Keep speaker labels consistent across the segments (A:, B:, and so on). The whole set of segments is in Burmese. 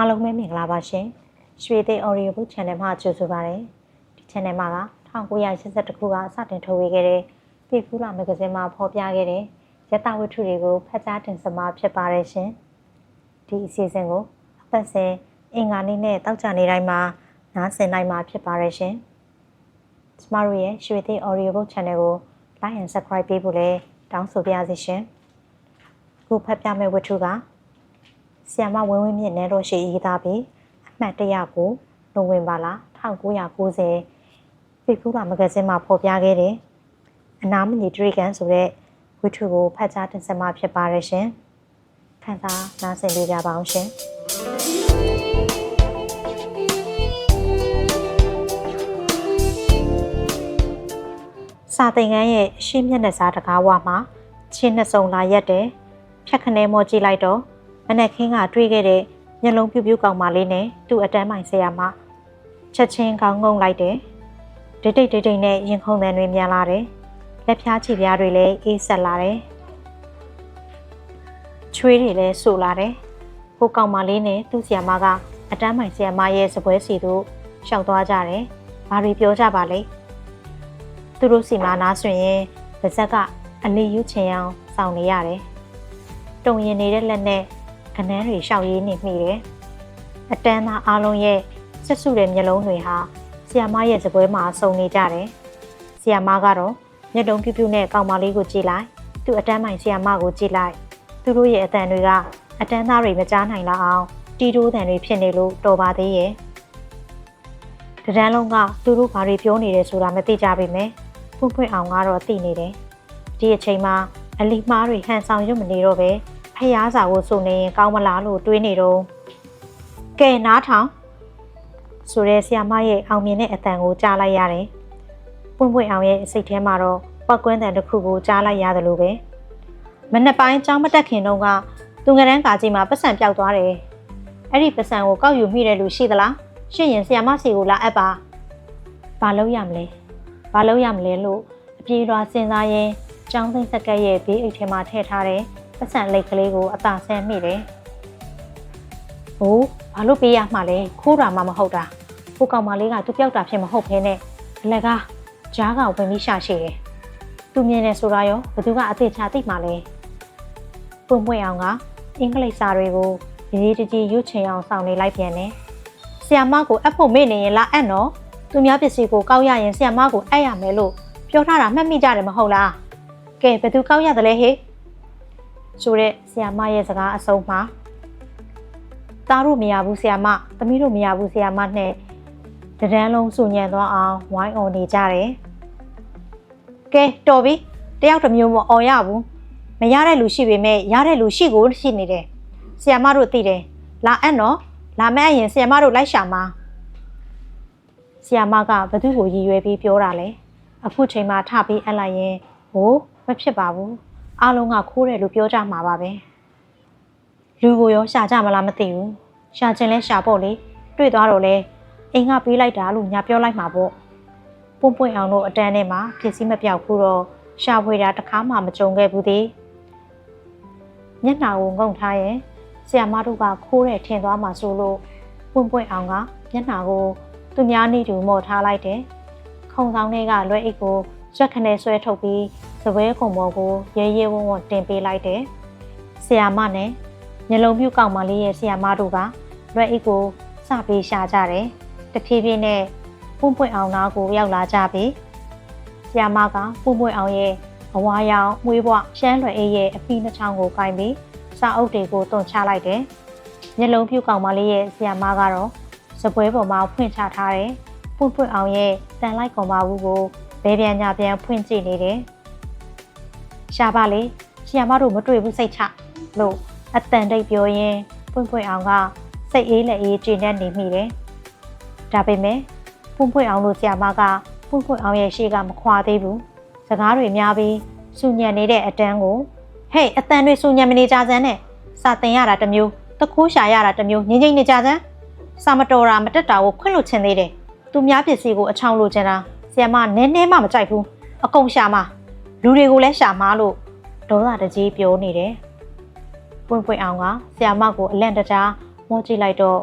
A: အားလုံးပဲမင်္ဂလာပါရှင်ရွှေသိ audio book channel မှာကြိုဆိုပါရစေဒီ channel မှာက1982ခုကစတင်ထုတ်ဝေခဲ့တဲ့ပြဖူးလာမဂ္ဂဇင်းမှာဖော်ပြခဲ့တဲ့ရတဝတ္ထုတွေကိုဖတ်ကြားတင်ဆက်မှာဖြစ်ပါတယ်ရှင်ဒီအစီအစဉ်ကိုအသက်စဉ်အင်္ဂါနေ့နဲ့တောက်ကြနေတိုင်းမှာနားဆင်နိုင်မှာဖြစ်ပါတယ်ရှင်ကျမတို့ရဲ့ရွှေသိ audio book channel ကို like and subscribe ပေးဖို့လည်းတောင်းဆိုပါရစေရှင်ခုဖတ်ပြမယ့်ဝတ္ထုက ဆီယမဝင်းဝင်းမြင့်နဲတော့ရှိရေးသားပြီးအမှတ်တရကိုနိုဝင်ဘာလ1990ဖေဖူးလာမဂဇင်းမှာဖော်ပြခဲ့တယ်။အနာမနီဒရီကန်ဆိုတဲ့ဝတ္ထုကိုဖတ်ကြားတင်ဆက်မှာဖြစ်ပါရရှင်။ခန်းစားနားဆင်ပေးကြပါအောင်ရှင်။စာသင်ခန်းရဲ့ရှေ့မျက်နှာစာတကားဝမှာချင်းနှစ်စုံလာရက်တယ်။ဖြတ်ခနဲမောကြည့်လိုက်တော့ မနက်ခင်းကတွေးခဲ့တဲ့မျက်လုံးပြူးပြူးကောင်မလေးနဲ့သူ့အတန်းမိုင်ဆရာမချက်ချင်းကောင်းငုံလိုက်တယ်ဒိတ်ဒိတ်ဒိတ်ဒိတ်နဲ့ရင်ခုန်တဲ့တွေမြန်လာတယ်လက်ဖြားချီပြားတွေလည်းအေးဆက်လာတယ်ချွေးတွေလည်းဆူလာတယ်ဟိုကောင်မလေးနဲ့သူ့ဆရာမကအတန်းမိုင်ဆရာမရဲ့စပွဲစီတို့ရှောက်သွားကြတယ်ဘာတွေပြောကြပါလဲသူတို့စီမာနာဆိုရင်ပါဇက်ကအလေးယူချင်အောင်စောင့်နေရတယ်တုံရင်နေတဲ့လက်နဲ့ ကနန်းတွေရှောက်ရည်နေမိတယ်။အတန်းသားအားလုံးရဲ့ဆက်စုတဲ့မျက်လုံးတွေဟာဆီယာမရဲ့စပွဲမှာစုံနေကြတယ်။ဆီယာမကတော့မျက်တုံးပြူးပြူးနဲ့ကောင်မလေးကိုကြည့်လိုက်။သူ့အတန်းမိုင်ဆီယာမကိုကြည့်လိုက်။သူတို့ရဲ့အတန်တွေကအတန်းသားတွေမကြားနိုင်လောက်အောင်တီတိုးတန်တွေဖြစ်နေလို့တော်ပါသေးရဲ့။တဒန်းလုံးကသူတို့ဘာတွေပြောနေတယ်ဆိုတာမသိကြပေမဲ့ဖွင့်ဖွင့်အောင်ကတော့သိနေတယ်။ဒီအချိန်မှာအလီမားတွေဟန်ဆောင်ရွတ်မနေတော့ပဲ ဖျားစာကိုစုနေရင်ကောင်းမလားလို့တွေးနေတော့ကဲနားထောင်ဆိုတဲ့ဆီယာမရဲ့အောင်မြင်တဲ့အတန်ကိုကြားလိုက်ရတယ်။ပွင့်ပွင့်အောင်ရဲ့စိတ်ထဲမှာတော့ပောက်ကွင်းတန်တစ်ခုကိုကြားလိုက်ရတယ်လို့ပဲမနေ့ပိုင်းကြောင်းမတက်ခင်တုန်းကသူငရန်ကာကြီးမှာပတ်စံပြောက်သွားတယ်။အဲ့ဒီပတ်စံကိုကောက်ယူမိတဲ့လူရှိသလား။ရှင့်ရင်ဆီယာမစီကိုလာအပ်ပါ။ဘာလုပ်ရမလဲ။ဘာလုပ်ရမလဲလို့အပြေလွှာစဉ်းစားရင်းကျောင်းသိမ်းစက်ကက်ရဲ့ဘေးအိတ်ထဲမှာထည့်ထားတဲ့ ပတ်စံလိတ်ကလေးကိုအသာဆန်းမိတယ်။ဟိုးဘာလို့ပေးရမှလဲခိုးတာမှမဟုတ်တာ။ကိုကောင်မလေးကသူပြောက်တာဖြစ်မဟုတ်ဘဲနဲ့အလကားကြားကဝင်ပြီးရှာရှိတယ်။သူမြင်နေဆိုတာရောဘသူကအသေးချာသိမှလဲ။ပွင့်ပွင့်အောင်ကအင်္ဂလိပ်စာတွေကိုရေးတကြီးရွတ်ချင်အောင်စောင့်နေလိုက်ပြန်တယ်။ဆီယမကိုအပ်ဖို့မေ့နေရင်လာအပ်နော်။သူများပစ္စည်းကိုကောက်ရရင်ဆီယမကိုအပ်ရမယ်လို့ပြောထားတာမှတ်မိကြတယ်မဟုတ်လား။ကဲဘသူကောက်ရတယ်လဲဟေ့။ ဆိုတဲ့ဆီယမရဲ့စကားအဆုံးမှာသားတို့မရဘူးဆီယမသမီးတို့မရဘူးဆီယမနဲ့တဒန်းလုံးစုညံသွားအောင်ဝိုင်းអော်နေကြတယ်။ကဲတော်ပြီတယောက်တစ်မျိုးမអော်ရဘူး။မရတဲ့လူရှိပေမဲ့ရတဲ့လူရှိကိုရှိနေတယ်။ဆီယမတို့သိတယ်။လာအပ်နော်လာမဲ့အရင်ဆီယမတို့လိုက်ရှာမှာ။ဆီယမကဘသူ့ကိုရည်ရွယ်ပြီးပြောတာလဲ။အခုချိန်မှာထပြီးအပ်လိုက်ရင်ဟိုမဖြစ်ပါဘူး။ အားလုံးကခိုးတယ်လို့ပြောကြမှာပါပဲ။လူကိုရောရှာကြမလားမသိဘူး။ရှာခြင်းလဲရှာပေါ့လေ။တွေ့သွားတော့လဲအိမ်ကပေးလိုက်တာလို့ညာပြောလိုက်မှာပေါ့။ပွန့်ပွန့်အောင်တို့အတန်းထဲမှာဖြစ်စည်းမပြောက်ဘူးတော့ရှာဖွေတာတစ်ခါမှမကြုံခဲ့ဘူးသေး။မျက်နှာကိုငုံထားရင်ဆီယမတို့ကခိုးတယ်ထင်သွားမှာဆိုလို့ပွန့်ပွန့်အောင်ကမျက်နှာကိုသူများနေတူမော်ထားလိုက်တယ်။ခုံဆောင်တွေကလွဲအိတ်ကို ရက်ခနဲ့ဆွဲထုတ်ပြီးစပွဲခုံပေါ်ကိုရဲရဲဝံ့ဝံ့တင်ပေးလိုက်တယ်။ဆီယာမနဲ့မျက်လုံးပြူကောင်မလေးရဲ့ဆီယာမတို့ကလွယ်အိတ်ကိုစပေးရှာကြတယ်။တဖြည်းဖြည်းနဲ့ပွန့်ပွန့်အောင်နာကိုရောက်လာကြပြီ။ဆီယာမကပွန့်ပွန့်အောင်ရဲ့အဝါရောင်မွေးပွရှမ်းလွယ်အိတ်ရဲ့အပီးနှချောင်းကိုကင်ပြီးစာအုပ်တွေကိုတွန်ချလိုက်တယ်။မျက်လုံးပြူကောင်မလေးရဲ့ဆီယာမကတော့စပွဲပေါ်မှာဖွင့်ချထားတယ်။ပွန့်ပွန့်အောင်ရဲ့တန်လိုက်ကောင်မဘူးကို ဘဲပြန်ညာပြန်ဖွင့်ကြည့်နေတယ်။ရှာပါလေဆီယမတို့မတွေ့ဘူးစိတ်ချလို့အတန်တိတ်ပြောရင်းပွင့်ပွင့်အောင်ကစိတ်အေးလက်အေးကျဉ်တဲ့နေမိတယ်။ဒါပေမဲ့ပွင့်ပွင့်အောင်လို့ဆီယမကပွင့်ပွင့်အောင်ရဲ့ရှေ့ကမခွာသေးဘူး။စကားတွေများပြီးစူညံနေတဲ့အတန်းကိုဟေးအတန်တွေစူညံမနေကြစမ်းနဲ့စာတင်ရတာတစ်မျိုးတခိုးရှာရတာတစ်မျိုးငိမ့်ငိမ့်နေကြစမ်းစာမတော်တာမတက်တာကိုခွင့်လို့ချင်သေးတယ်။သူများပစ္စည်းကိုအချောင်းလို့ချင်တာ ဆီယမနည်းနည်းမှမကြိုက်ဘူး။အကုန်ရှာမှာလူတွေကိုလည်းရှာမားလို့ဒေါသတကြီးပြောနေတယ်။ပွင့်ပွင့်အောင်ကဆီယာမကိုအလန့်တကြားမောကြည့်လိုက်တော့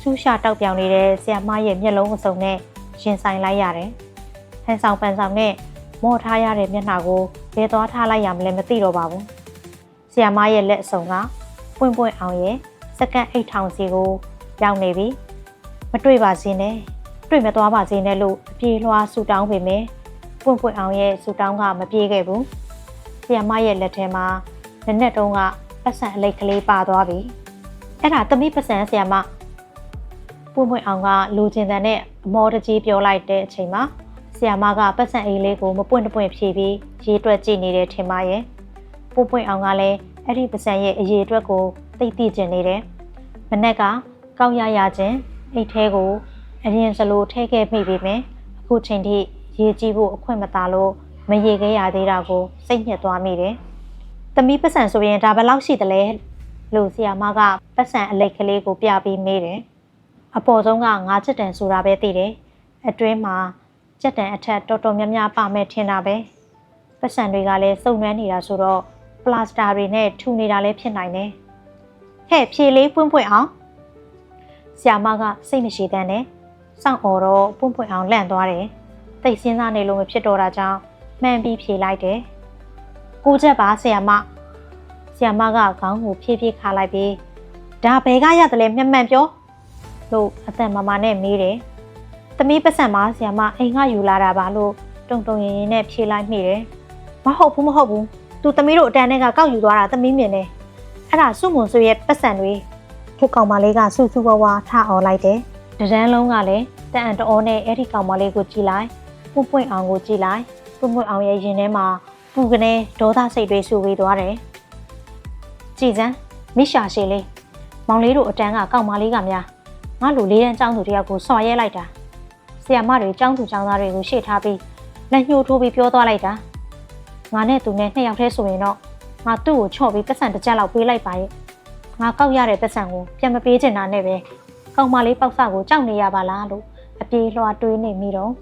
A: ဆူးရှာတောက်ပြောင်နေတဲ့ဆရာမရဲ့မျက်လုံးအစုံနဲ့ရင်ဆိုင်လိုက်ရတယ်။ဟန်ဆောင်ပန်ဆောင်နဲ့မော့ထားရတဲ့မျက်နှာကိုဘယ်သွားထားလိုက်ရမလဲမသိတော့ပါဘူး။ဆရာမရဲ့လက်အစုံကပွင့်ပွင့်အောင်ရဲ့စက္ကန့်အိတ်ထောင်စီကိုရောက်နေပြီ။မတွေ့ပါစေနဲ့။ တွေ့မသွားပါစေနဲ့လို့အပြေလွှာဆူတောင်းပေမဲ့ပွင့်ပွင့်အောင်ရဲ့ဆူတောင်းကမပြေခဲ့ဘူး။ဆရာမရဲ့လက်ထဲမှာနက်နက်တုံးကပတ်စံအလိတ်ကလေးပါသွားပြီ။အဲ့ဒါသမီးပတ်စံဆရာမပွင့်ပွင့်အောင်ကလူကျင်တဲ့နဲ့အမောတကြီးပြောလိုက်တဲ့အချိန်မှာဆရာမကပတ်စံအိတ်လေးကိုမပွင့်တပွင့်ဖြေပြီးရေးတွက်ကြည့်နေတဲ့ထင်ပါရဲ့ပွင့်ပွင့်အောင်ကလည်းအဲ့ဒီပတ်စံရဲ့အရေးအတွက်ကိုသိသိကျင်နေတယ်မနက်ကကောက်ရရချင်းအိတ်ထဲကို အရင်စလိုထဲခဲ့မိပြီမယ်အခုချိန်ထိရေးကြည့်ဖို့အခွင့်မသာလို့မရေခဲ့ရသေးတာကိုစိတ်ညစ်သွားမိတယ်သမီးပတ်စံဆိုရင်ဒါဘယ်လောက်ရှိသလဲလို့ဆရာမကပတ်စံအလိတ်ကလေးကိုပြပြီးမေးတယ်အပေါ်ဆုံးကငါးချက်တန်ဆိုတာပဲသိတယ်အတွင်းမှာချက်တန်အထက်တော်တော်များများပါမဲ့ထင်တာပဲပတ်စံတွေကလည်းစုံနှမ်းနေတာဆိုတော့ပလတ်စတာတွေနဲ့ထူနေတာလည်းဖြစ်နိုင်တယ်ဟဲ့ဖြေလေးပွင့်ပွင့်အောင်ဆရာမကစိတ်မရှိတဲ့နဲ့ စောင့်အော်တော့ပွင့်ပွင့်အောင်လန့်သွားတယ်တိတ်စဉ်းစားနေလို့မဖြစ်တော့တာကြောင့်မှန်ပြီးဖြေလိုက်တယ်ကိုချက်ပါဆရာမဆရာမကခေါင်းကိုဖြည်းဖြည်းခါလိုက်ပြီးဒါဘယ်ကရတယ်လဲမှန်မှန်ပြောလို့အသက်မမနဲ့မေးတယ်။သမီးပတ်စံမဆရာမအိမ်ကယူလာတာပါလို့တုံတုံရင်ရင်နဲ့ဖြေလိုက်မိတယ်။မဟုတ်ဘူးမဟုတ်ဘူး။ तू သမီးတို့အတန်းထဲကကောက်ယူသွားတာသမီးမြင်တယ်။အဲ့ဒါစုမွန်ဆွေရဲ့ပတ်စံတွေခုကောင်မလေးကစူးစူးဝါးဝါထအော်လိုက်တယ်။ တရန်လုံးကလည်းတန်အံတော်နဲ့အဲ့ဒီကောင်မလေးကိုကြည့်လိုက်။ပွပွင့်အောင်ကိုကြည့်လိုက်။ပွပွင့်အောင်ရဲ့ရင်ထဲမှာပူကနေဒေါသစိတ်တွေဆူဝေးသွားတယ်။ကြည်စမ်းမိရှာရှည်လေးမောင်လေးတို့အတန်းကကောင်မလေးကများငါလူလေးတန်းចောင်းသူတယောက်ကိုဆွာရဲလိုက်တာဆီယမတွေចောင်းသူចောင်းသားတွေကိုရှေ့ထားပြီးလက်ညှိုးထိုးပြီးပြောသွားလိုက်တာငါနဲ့သူနဲ့နှစ်ယောက်တည်းဆိုရင်တော့ငါသူ့ကိုချော့ပြီးပတ်စံတစ်ကြက်လောက်ပေးလိုက်ပါရဲ့ငါကောက်ရတဲ့ပတ်စံကိုပြန်မပေးချင်တာနဲ့ပဲ ကောင်မလေးပေါက်စကိုကြောက်နေရပါလားလို့အပြေးလွှာတွေးနေမိတော့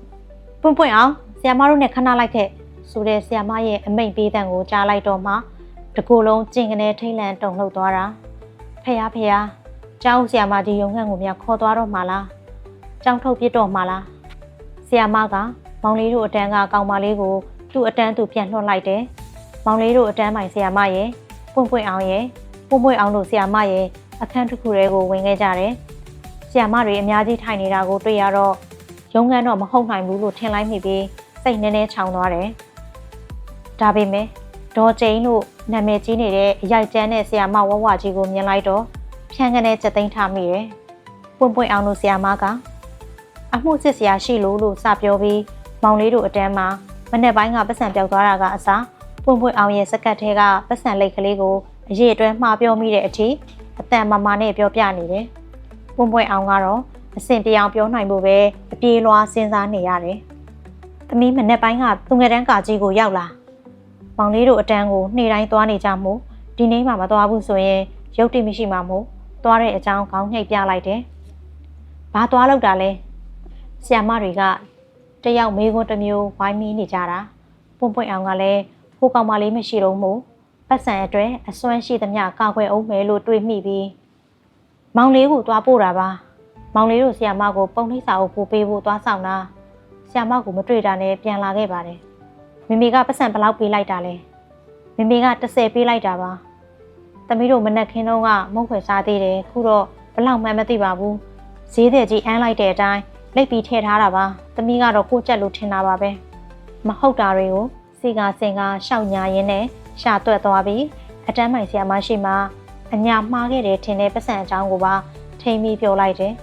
A: ပွင့်ပွင့်အောင်ဆီယမတို့နဲ့ခဏလိုက်ခဲ့ဆိုတဲ့ဆီယမရဲ့အမိန့်ပေးတဲ့ကိုကြားလိုက်တော့မှတကူလုံးကျင်ကနေထိတ်လန့်တုန်လှုပ်သွားတာဖះဖះကျောင်းဆရာမကြီးရုံခန့်ကိုမြခေါ်သွားတော့မှလားကျောင်းထုတ်ပြစ်တော့မှလားဆရာမကမောင်လေးတို့အတန်းကကောင်မလေးကိုသူ့အတန်းသူပြန်လွှတ်လိုက်တယ်မောင်လေးတို့အတန်းပိုင်ဆရာမရဲ့ပွင့်ပွင့်အောင်ရဲ့ပွင့်ပွင့်အောင်တို့ဆရာမရဲ့အခန်းတစ်ခုတည်းကိုဝင်ခဲ့ကြတယ် ဆရာမတွေအများကြီးထိုင်နေတာကိုတွေ့ရတော့ရုံခန့်တော့မဟုတ်နိုင်ဘူးလို့ထင်လိုက်မိပြီးစိတ်နည်းနည်းချောင်သွားတယ်ဒါပေမဲ့ဒေါ်ကျင်းတို့နာမည်ကြီးနေတဲ့အရိုက်ကျန်းတဲ့ဆရာမဝဝကြီးကိုမြင်လိုက်တော့ဖြန်းကနေစက်သိမ်းထားမိတယ်။ပွင့်ပွင့်အောင်လို့ဆရာမကအမှုစစ်ဆရာရှိလို့လို့စပြောပြီးမောင်လေးတို့အတန်းမှာမနေ့ပိုင်းကပတ်စံပြောက်သွားတာကအစားပွင့်ပွင့်အောင်ရဲ့စကတ်ထဲကပတ်စံလိတ်ကလေးကိုအရေးအတွဲမှားပြောမိတဲ့အထိအတန်မမနဲ့ပြောပြနေတယ်။ ပွင့်ပွင့်အောင်ကတော့အဆင်ပြေအောင်ပြောနိုင်ဖို့ပဲအပြေးလွှားစဉ်းစားနေရတယ်။သမီးမနေ့ပိုင်းကသူငယ်တန်းကာကြီးကိုရောက်လာ။မောင်လေးတို့အတန်းကိုနေ့တိုင်းသွားနေကြမို့ဒီနေ့မှမသွားဘူးဆိုရင်ရုပ်တိမရှိမှမို့သွားတဲ့အကြောင်းခေါင်းညှိပ်ပြလိုက်တယ်။ဘာသွားလောက်တာလဲ။ဆီယမတွေကတယောက်မေးခွန်းတစ်မျိုးဝိုင်းမီးနေကြတာ။ပွန့်ပွန့်အောင်ကလည်းဟိုကောင်မလေးမရှိတော့မို့ပတ်စံအတွက်အစွမ်းရှိသမျှကာကွယ်အောင်မယ်လို့တွေးမိပြီး မောင်လေးကိုသွားပို့တာပါ။မောင်လေးတို့ဆီယမကိုပုံနှိပ်စာအုပ်ပို့ပေးဖို့သွားဆောင်တာ။ဆီယမကိုမတွေ့တာနဲ့ပြန်လာခဲ့ပါတယ်။မိမိကပတ်စံဘလောက်ပေးလိုက်တာလဲ။မိမိက30ပေးလိုက်တာပါ။သမီးတို့မနက်ခင်းတော့ကမုတ်ခွေစားသေးတယ်ခုတော့ဘလောက်မှန်းမသိပါဘူးဈေးတဲ့ကြီးအန်းလိုက်တဲ့အတိုင်းလိပ်ပြီးထည့်ထားတာပါသမီးကတော့ကိုကြက်လို့ထင်တာပါပဲမဟုတ်တာတွေကိုစီကစင်ကရှောက်ညာရင်းနဲ့ရှာတွက်သွားပြီးအတန်းမိုင်ဆရာမရှိမှ အညာမှားခဲ့တယ်ထင်တဲ့ပတ်စံအကြောင်းကိုပါထိမ့်ပြီးပြောလိုက်တယ်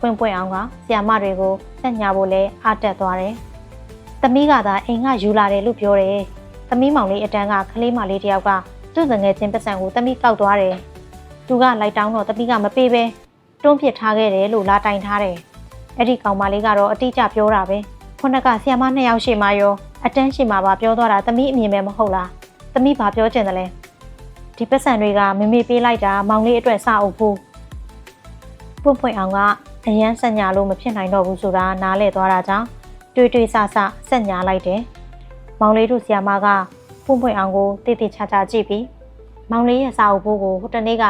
A: ပွင့်ပွင့်အောင်ကဆရာမတွေကိုဆက်ညာဖို့လဲအားတက်သွားတယ်သမီးကသာအိမ်ကယူလာတယ်လို့ပြောတယ်သမီးမောင်လေးအတန်းကကလေးမလေးတယောက်ကသူ့ငငယ်ချင်းပတ်စံကိုတမိကောက်သွားတယ်။သူကလိုက်တောင်းတော့တမိကမပေးပဲတွန်းပစ်ထားခဲ့တယ်လို့လာတိုင်ထားတယ်။အဲ့ဒီကောင်မလေးကတော့အတိအကျပြောတာပဲ။ခုနကဆီယမနှစ်ယောက်ရှိမှရောအတန်းရှိမှပါပြောသွားတာတမိအမြင်ပဲမဟုတ်လား။တမိဘာပြောချင်တယ်လဲ။ ဒီပတ်စံတွေကမမေပေးလိုက်တာမောင်လေးအတွက်စအုပ်ဖို့။ပွင့်ပွင့်အောင်ကအရန်ဆက်ညာလို့မဖြစ်နိုင်တော့ဘူးဆိုတာနားလဲသွားတာကြောင့်တွေ့တွေ့ဆဆဆက်ညာလိုက်တယ်။မောင်လေးတို့ဆီယမကပွင့်ပွင့်အောင်ကိုတည်တည်ချာချာကြည့်ပြီးမောင်လေးရဲ့စာအုပ်ဘိုးကိုဟိုတနေ့က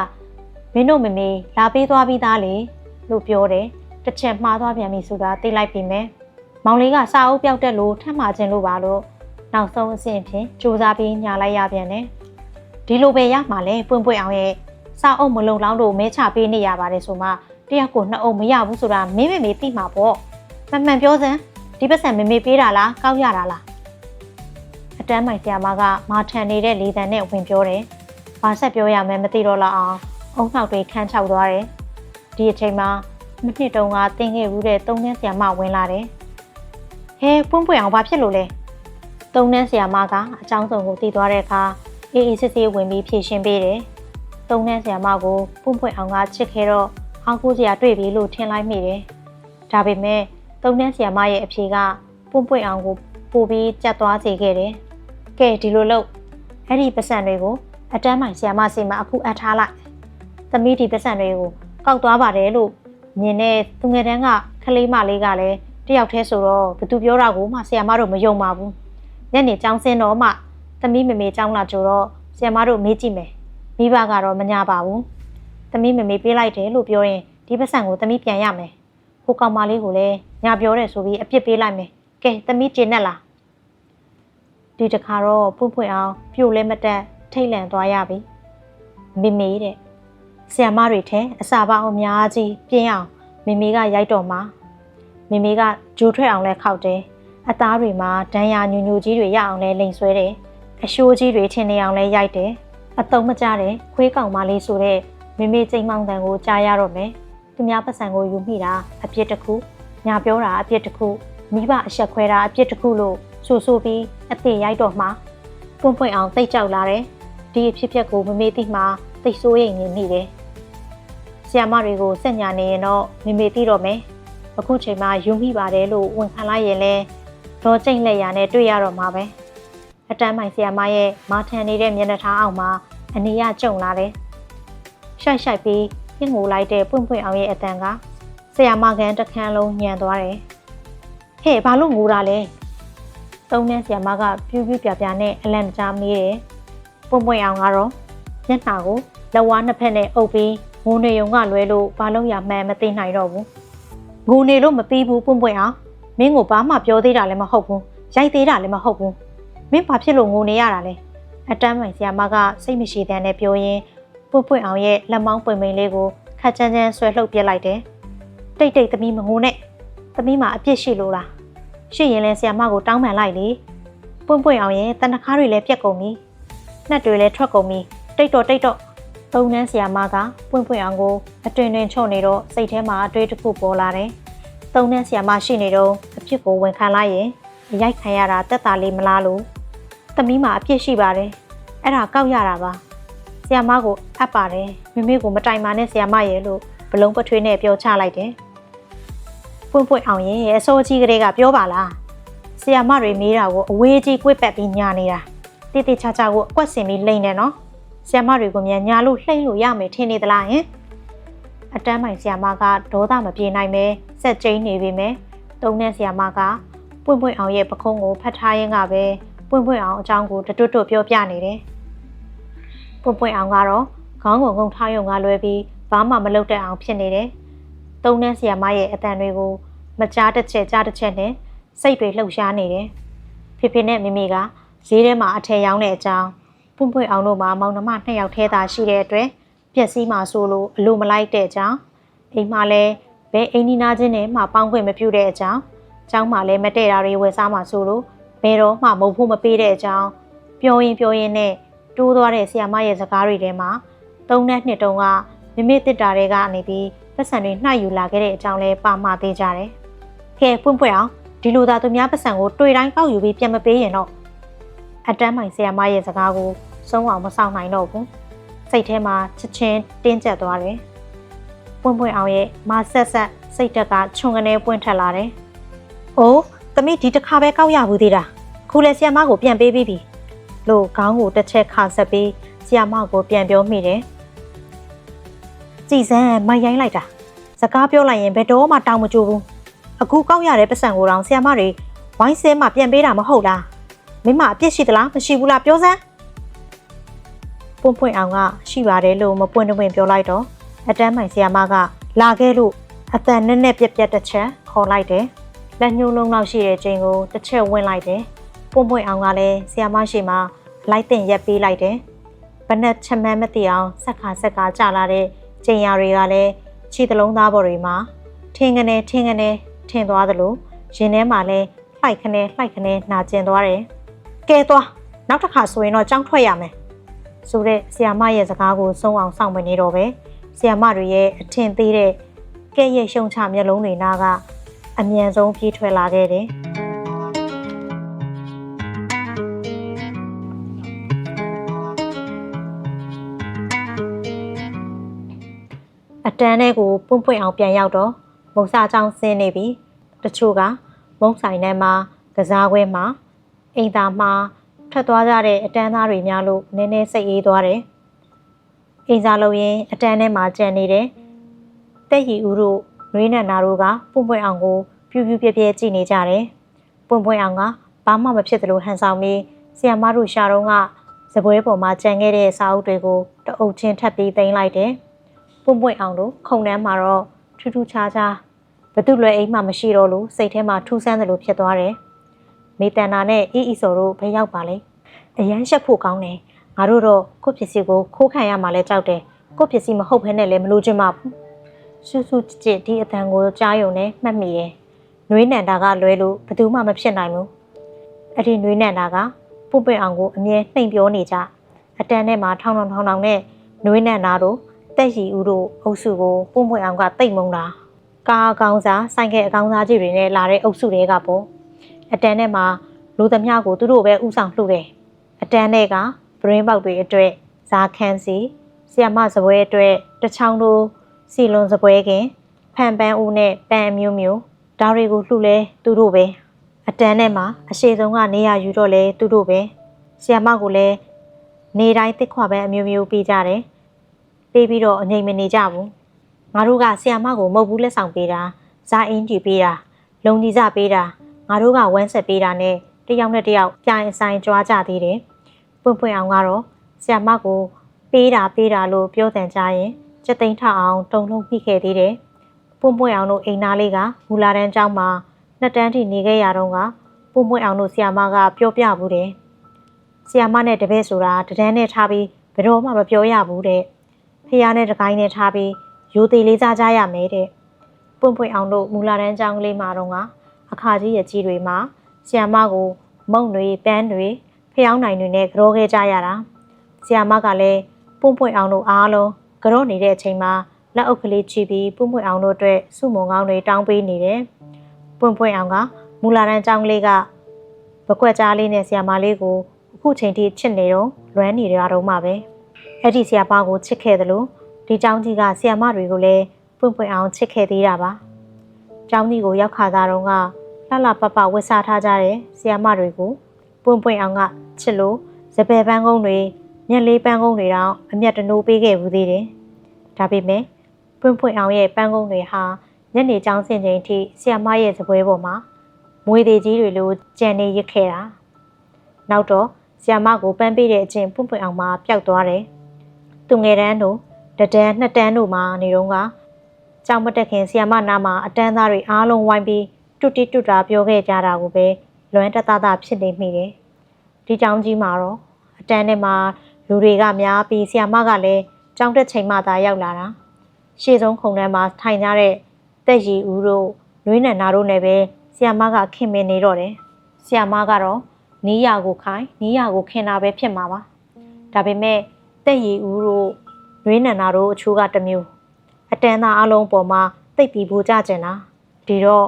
A: မင်းတို့မမေလာပေးသွားပြီးသားလေလို့ပြောတယ်တစ်ချက်မှားသွားပြန်ပြီဆိုတာသိလိုက်ပြီမယ်မောင်လေးကစာအုပ်ပြောက်တက်လို့ထပ်မှာခြင်းလို့ပါလို့နောက်ဆုံးအဆင့်ဖြင့်စူးစမ်းပြီးညာလိုက်ရပြန်တယ် ဒီလိုပဲရမှာလဲပွင့်ပွင့်အောင်ရဲ့စာအုပ်မလုံလောက်လို့မဲချပေးနေရပါတယ်ဆိုမှတယောက်ကိုနှစ်အုပ်မရဘူးဆိုတာမင်းမမေသိမှာပေါ့မှန်မှန်ပြောစမ်းဒီပတ်စံမမေပေးတာလားကောက်ရတာလားအတန်းမိုင်ဆရာမကမာထန်နေတဲ့လေတံနဲ့ဝင်ပြောတယ်ဘာဆက်ပြောရမယ်မသိတော့လောက်အောင်အုံနောက်တွေခန်းချောက်သွားတယ်ဒီအချိန်မှာမနှစ်တုန်းကတင်းခဲ့ဘူးတဲ့သုံးနှန်းဆရာမဝင်လာတယ်ဟဲပွင့်ပွင့်အောင်ဘာဖြစ်လို့လဲသုံးနှန်းဆရာမကအကြောင်းစုံကိုသိသွားတဲ့အခါ အေးအေးဆေးဆေးဝင်ပြီးဖြေရှင်းပေးတယ်သုံးနှန်းဆရာမကိုပွင့်ပွင့်အောင်ကချစ်ခဲတော့ဟောင်းကိုစရာတွေ့ပြီလို့ထင်လိုက်မိတယ်ဒါပေမဲ့သုံးနှန်းဆရာမရဲ့အဖြေကပွင့်ပွင့်အောင်ကိုပို့ပြီးကြက်သွားစေခဲ့တယ်ကဲဒီလိုလို့အဲ့ဒီပတ်စံတွေကိုအတန်းမိုင်ဆရာမစီမှာအခုအပ်ထားလိုက်သမီးဒီပတ်စံတွေကိုကောက်သွားပါတယ်လို့မြင်တဲ့သူငယ်တန်းကကလေးမလေးကလည်းတယောက်တည်းဆိုတော့ဘသူပြောတာကိုမှဆရာမတို့မယုံပါဘူးညနေကျောင်းဆင်းတော့မှ သမီးမမေကျောင်းလာကြတော့ဆရာမတို့မေးကြည့်မယ်မိဘကတော့မညာပါဘူးသမီးမမေပေးလိုက်တယ်လို့ပြောရင်ဒီပတ်စံကိုသမီးပြန်ရမယ်ဟိုကောင်မလေးကိုလည်းညာပြောတယ်ဆိုပြီးအပြစ်ပေးလိုက်မယ်ကဲသမီးကျင်နဲ့လားဒီတခါတော့ပွန့်ပွန့်အောင်ပြိုလဲမတက်ထိတ်လန့်သွားရပြီမိမေတဲ့ဆီယမတွေထဲအစာပေါင်းအများကြီးပြင်းအောင်မိမေကရိုက်တော်မှာမိမေကဂျိုးထွက်အောင်လဲခောက်တယ်အသားတွေမှာဒဏ်ရာညူညူကြီးတွေရအောင်လဲလိန်ဆွဲတယ် အရှိုးကြီးတွေထင်နေအောင်လဲရိုက်တယ်အတုံးမကြတဲ့ခွေးကောင်မလေးဆိုတဲ့မိမေကျိန်မောင်းတန်ကိုကြားရတော့မယ်သူများပတ်စံကိုယူမိတာအပြစ်တစ်ခုညာပြောတာအပြစ်တစ်ခုမိဘအဆက်ခွဲတာအပြစ်တစ်ခုလို့ဆိုဆိုပြီးအသေးရိုက်တော့မှာပွန့်ပွန့်အောင်တိတ်ကြောက်လာတယ်ဒီအဖြစ်ဖြစ်ကိုမမေသိမှတိတ်ဆိုးရိမ်နေနေတယ်။ဆီယမတွေကိုစက်ညာနေရင်တော့မမေသိတော့မယ်။အခုချိန်မှာယုံမိပါတယ်လို့ဝန်ခံလိုက်ရင်လဲဒေါ်ကျိတ်လက်ရနဲ့တွေ့ရတော့မှာပဲ။ အတန်းမိုင်ဆီယမရဲ့မာထန်နေတဲ့မျက်နှာထားအောင်မှာအနေရကြုံလာတယ်။ရှိုက်ရှိုက်ပြီးပြင်းငိုလိုက်တဲ့ပွင့်ပွင့်အောင်ရဲ့အတန်ကဆီယမကန်တစ်ခန်းလုံးညံသွားတယ်။ဟဲ့ဘာလို့ငိုတာလဲ။သုံးနဲ့ဆီယမကပြူးပြူးပြပြနဲ့အလန့်တကြားမေးတယ်။ပွင့်ပွင့်အောင်ကတော့မျက်နှာကိုလက်ဝါးနှစ်ဖက်နဲ့အုပ်ပြီးငိုနေုံကလွဲလို့ဘာလို့ရမှန်းမသိနိုင်တော့ဘူးငိုနေလို့မပြီးဘူးပွန့်ပွန့်အောင်မင်းကိုဘာမှပြောသေးတာလည်းမဟုတ်ဘူးရိုက်သေးတာလည်းမဟုတ်ဘူး မင်းဘာဖြစ်လို့ငိုနေရတာလဲအတန်းမိုင်ဆရာမကစိတ်မရှိတဲ့နဲ့ပြောရင်းပွန့်ပွန့်အောင်ရဲ့လက်မောင်းပွင့်ပိန်လေးကိုခက်ချမ်းချမ်းဆွဲလှုပ်ပြစ်လိုက်တယ်တိတ်တိတ်သမီးမငိုနဲ့သမီးမှာအပြစ်ရှိလို့လားရှိရင်လဲဆရာမကိုတောင်းပန်လိုက်လေပွန့်ပွန့်အောင်ရဲ့တနခါးတွေလည်းပြက်ကုန်ပြီနှက်တွေလည်းထွက်ကုန်ပြီတိတ်တော့တိတ်တော့သုံးနှန်းဆီယာမကပွင့်ပွင့်အောင်ကိုအတွင်တွင်ချုံနေတော့စိတ်ထဲမှာအတွေးတစ်ခုပေါ်လာတယ်။သုံးနှန်းဆီယာမရှိနေတော့အဖြစ်ကိုဝန်ခံလိုက်ရင်ရိုက်ခံရတာတက်တာလေးမလားလို့ သမီးမှာအပြစ်ရှိပါတယ်။အဲ့ဒါကောက်ရတာပါ။ဆီယာမကိုအပ်ပါတယ်။မိမိကိုမတိုင်ပါနဲ့ဆီယာမရဲ့လို့ဘလုံးပထွေးနဲ့ပြောချလိုက်တယ်။ပွင့်ပွင့်အောင်ရဲ့အစိုးကြီးကလေးကပြောပါလား။ဆီယာမတွေမေးတာကိုအဝေးကြီးကွေ့ပက်ပြီးညာနေတာ။တိတိချာချာကိုအကွက်စင်ပြီးလိမ့်တယ်နော်။ဆ iam မတွေကိုမြန်ညာလို့လှိမ့်လို့ရမယ်ထင်နေသလားဟင်အတန်းမိုင်ဆ iam မကဒေါသမပြေနိုင်ပဲစက်ကျိန်းနေပေမဲ့တုံးတဲ့ဆ iam မကပွင့်ပွင့်အောင်ရဲ့ပခုံးကိုဖတ်ထားရင်းကပဲ ပွင့်ပွင့်အောင်အကြောင်းကိုတွတ်တွတ်ပြောပြနေတယ်ပွင့်ပွင့်အောင်ကတော့ခေါင်းကိုငုံထားရုံကလွဲပြီးဘာမှမလုပ်တတ်အောင်ဖြစ်နေတယ်တုံးတဲ့ဆ iam မရဲ့အတန်တွေကိုမကြားတစ်ချက်ကြားတစ်ချက်နဲ့စိတ်တွေလှုပ်ရှားနေတယ်ဖေဖေနဲ့မိမိကဈေးထဲမှာအထည်ရောင်းတဲ့အကြောင်းပွန့်ပွန့်အောင်တို့မှာမောင်နှမနှစ်ယောက်ထဲသာရှိတဲ့အတွက်ပျက်စီးမှာဆိုလို့အလိုမလိုက်တဲ့အကြောင်းအိမ်မှာလည်းဘယ်အိမ်နီနာချင်းနဲ့မှပေါင်းခွင့်မပြုတဲ့အကြောင်းကျောင်းမှာလည်းမတည့်တာတွေဝယ်စားမှာဆိုလို့ ဘယ်တော့မှမဟုတ်ဖို့မပေးတဲ့အကြောင်းပြောရင်ပြောရင်နဲ့တိုးသွားတဲ့ဆီယာမရဲ့စကားတွေထဲမှာသုံးနဲ့နှစ်တုန်းကမိမိတစ်တာတွေကနေပြီးပတ်စံတွေနှိုက်ယူလာခဲ့တဲ့အကြောင်းလဲပါမသေးကြတယ်။ကဲပွင့်ပွင့်အောင်ဒီလိုသာသူများပတ်စံကိုတွေ့တိုင်းကောက်ယူပြီးပြန်မပေးရင်တော့အတန်းမိုင်ဆရာမရဲ့စကားကိုဆုံးအောင်မဆောင်နိုင်တော့ဘူးစိတ်ထဲမှာချက်ချင်းတင်းကျပ်သွားတယ်ပွင့်ပွင့်အောင်ရဲ့မဆက်ဆက်စိတ်တက်ကခြုံကနေပွင့်ထက်လာတယ်။အိုး သမီးဒီတစ်ခါပဲကောက်ရဘူးသေးတာ။ခုလဲဆီယမကိုပြန်ပေးပြီးပြီ။လို့ခေါင်းကိုတစ်ချက်ခါဆက်ပြီးဆီယမကိုပြန်ပြောမိတယ်။ကြည်စမ်းမရိုင်းလိုက်တာ။စကားပြောလိုက်ရင်ဘယ်တော့မှတောင်းမကြိုးဘူး။အခုကောက်ရတဲ့ပတ်စံကိုတော့ဆီယမတွေဝိုင်းဆဲမှပြန်ပေးတာမဟုတ်လား။မင်းမအပြစ်ရှိသလားမရှိဘူးလားပြောစမ်း။ပွန့်ပွန့်အောင်ကရှိပါတယ်လို့မပွန့်တပွင့်ပြောလိုက်တော့အတန်းမိုင်ဆီယာမကလာခဲ့လို့အတန်နဲ့နဲ့ပြက်ပြက်တစ်ချက်ခေါ်လိုက်တယ် လက်ညှိုးလုံးလောက်ရှိတဲ့ချိန်ကိုတစ်ချက်ဝင်လိုက်တယ်ပွန့်ပွန့်အောင်ကလည်းဆီယာမရှိမှလိုက်တင်ရက်ပေးလိုက်တယ်ဘနက်ချက်မှန်းမသိအောင်ဆက်ခါဆက်ခါကြာလာတဲ့ချိန်ရာတွေကလည်းခြေသလုံးသားပေါ်တွေမှာထင်းကနေထင်းကနေထင်းသွားသလိုရင်ထဲမှာလည်းလှိုက်ခနဲလှိုက်ခနဲနာကျင်သွားတယ်ကဲသွားနောက်တစ်ခါဆိုရင်တော့ကြောင်းထွက်ရမယ်ဆိုတဲ့ဆီယာမရဲ့စကားကိုစုံအောင်စောင့်မနေတော့ပဲဆီယာမတွေရဲ့အထင်သေးတဲ့ကဲ့ရဲ့ရှုံချမျက်လုံးတွေနာက အမြန်ဆုံးပြေးထွက်လာခဲ့တယ်အတန်းထဲကိုပွန့်ပွန့်အောင်ပြန်ရောက်တော့မုံစာချောင်းဆင်းနေပြီတချို့ကမုံဆိုင်ထဲမှာကစားခွဲမှာအိမ်သားမှာထွက်သွားကြတဲ့အတန်းသားတွေများလို့နည်းနည်းစိတ်အေးသွားတယ်အိမ်စားလို့ရင်အတန်းထဲမှာကြံနေတယ်တက်ရီဦးတို့ နွေးနန္နာတို့ကပွန့်ပွန့်အောင်ကိုပြူးပြူးပြဲပြဲကြည့်နေကြတယ်ပွန့်ပွန့်အောင်ကဘာမှမဖြစ်သလိုဟန်ဆောင်ပြီးဆီယမတို့ရှာတော့ကစပွဲပေါ်မှာကြံခဲ့တဲ့စာအုပ်တွေကိုတအုပ်ချင်းထပ်ပြီးသိမ်းလိုက်တယ်ပွန့်ပွန့်အောင်တို့ခုံနှမ်းမှာတော့ထူးထူးခြားခြားဘသူလွယ်အိမ်မှမရှိတော့လို့စိတ်ထဲမှာထူးဆန်းသလိုဖြစ်သွားတယ်မေတ္တနာနဲ့အီအီဆိုတို့ဘယ်ရောက်ပါလဲအရန်ရှက်ဖို့ကောင်းတယ်ငါတို့တော့ကိုယ့်ပစ္စည်းကိုခိုးခံရမှလဲကြောက်တယ်ကိုယ့်ပစ္စည်းမဟုတ်ဘဲနဲ့လည်းမလို့ချင်ပါဘူး ဆူဆူကြစ်ဒီအတန်ကိုကြားယုံနဲ့မှတ်မိတယ်။နှွေးနန္တာကလွဲလို့ဘယ်သူမှမဖြစ်နိုင်ဘူး။အဲ့ဒီနှွေးနန္တာကပုပ်ပွင့်အောင်ကိုအမြဲနှိမ်ပြောနေကြ။အတန်ထဲမှာထောင်းထောင်းထောင်းထောင်းနဲ့နှွေးနန္တာတို့တက်ရီဦးတို့အုပ်စုကိုပုပ်ပွင့်အောင်ကတိတ်မုံတာ။ကားအကောင်းစားဆိုင်ကဲအကောင်းစားကြီးတွေနဲ့လာတဲ့အုပ်စုတွေကပေါ့။အတန်ထဲမှာလူသမျှကိုသူတို့ပဲဥဆောင်လှူတယ်။အတန်ထဲကဘရင်းပေါက်တွေအတွက်ဇာခန်းစီဆီယမစပွဲအတွက်တချောင်းတို့ စီလွန်စပွဲခင်ဖန်ပန်းဦးနဲ့ပန်အမျိုးမျိုးဒါတွေကိုလှူလဲသူတို့ပဲအတန်းထဲမှာအရှိဆုံးကနေရယူတော့လဲသူတို့ပဲဆီယမကိုလည်းနေတိုင်းတစ်ခွာပဲအမျိုးမျိုးပေးကြတယ်ပေးပြီးတော့အငြိမ်မနေကြဘူးငါတို့ကဆီယမကိုမဟုတ်ဘူးလက်ဆောင်ပေးတာဇာအင်းကြည့်ပေးတာလုံကြီးစပေးတာငါတို့ကဝမ်းဆက်ပေးတာနဲ့တယောက်နဲ့တယောက်ပြိုင်ဆိုင်ကြွားကြသေးတယ်ပွင့်ပွင့်အောင်ကတော့ဆီယမကိုပေးတာပေးတာလို့ပြောတဲ့ကြရင် စက်သိန်းထအောင်တုံလုံးမိခဲ့သေးတယ်။ပွန့်ပွန့်အောင်တို့အိမ်သားလေးကမူလာတန်းကျောင်းမှာနှစ်တန်းထိနေခဲ့ရတော့ကပွန့်ပွန့်အောင်တို့ဆီယာမကပြောပြဘူးတယ်။ဆီယာမနဲ့တပည့်ဆိုတာတဒန်းနဲ့ထားပြီးဘယ်တော့မှမပြောရဘူးတဲ့။ဖះနဲ့တကိုင်းနဲ့ထားပြီးရိုသေလေးစားကြရမယ်တဲ့။ပွန့်ပွန့်အောင်တို့မူလာတန်းကျောင်းကလေးမှာတော့ကအခါကြီးရကြီးတွေမှာဆီယာမကိုမုံတွေပန်းတွေဖျောင်းနိုင်တွေနဲ့ကြောခဲ့ကြရတာ။ဆီယာမကလည်းပွန့်ပွန့်အောင်တို့အားလုံး ကြော့နေတဲ့အချိန်မှာလက်အုပ်ကလေးချီပြီးပွန့်ပွန့်အောင်တို့အတွက်စုမုံကောင်းတွေတောင်းပေးနေတယ်။ပွန့်ပွန့်အောင်ကမူလာတန်းကျောင်းကလေးကပကွက်ကြားလေးနဲ့ဆရာမလေးကိုအခုချိန်ထိချစ်နေတော့လွမ်းနေရတော့မှပဲ။အဲ့ဒီဆရာပါကိုချစ်ခဲ့တယ်လို့ဒီကျောင်းကြီးကဆရာမတွေကိုလည်းပွန့်ပွန့်အောင်ချစ်ခဲ့သေးတာပါ။ကျောင်းကြီးကိုရောက်ခါသားတော့ကလှလှပပဝတ်စားထားကြတဲ့ဆရာမတွေကိုပွန့်ပွန့်အောင်ကချစ်လို့စပယ်ပန်းကုန်းတွေ မျက်လေးပန်းကုန်းတွေတောင်အမျက်တနိုးပေးခဲ့ဘူးသေးတယ်။ဒါပေမဲ့ပွင့်ပွင့်အောင်ရဲ့ပန်းကုန်းတွေဟာညနေချောင်းစင်ချိန်ထိဆီယမရဲ့စပွဲပေါ်မှာမွေသေးကြီးတွေလိုကြံနေရစ်ခဲ့တာ။နောက်တော့ဆီယမကိုပန်းပေးတဲ့အချင်းပွင့်ပွင့်အောင်မှပျောက်သွားတယ်။သူငယ်တန်းတို့တဒန်းနှစ်တန်းတို့မှာနေတော့ကကြောင်မတက်ခင်ဆီယမနာမှာအတန်းသားတွေအားလုံးဝိုင်းပြီးတွတ်တိတွတ်တာပြောခဲ့ကြတာကိုပဲလွမ်းတတတဖြစ်နေမိတယ်။ဒီကြောင်ကြီးမှာတော့အတန်းထဲမှာ လူတွေကများပြီးဆီယာမကလည်းကြောင်းတက်ချိန်မှသာရောက်လာတာရှေ့ဆုံးခုံထဲမှာထိုင်ကြတဲ့တက်ရီဦးတို့နွေးနန္နာတို့နဲ့ပဲဆီယာမကခင်မင်နေတော့တယ်ဆီယာမကတော့နီးရကိုခိုင်းနီးရကိုခင်တာပဲဖြစ်မှာပါဒါပေမဲ့တက်ရီဦးတို့နွေးနန္နာတို့အချိုးကတစ်မျိုးအတန်းသားအလုံးပေါ်မှာတိတ်ပြီးဘူကြကျင်တာဒီတော့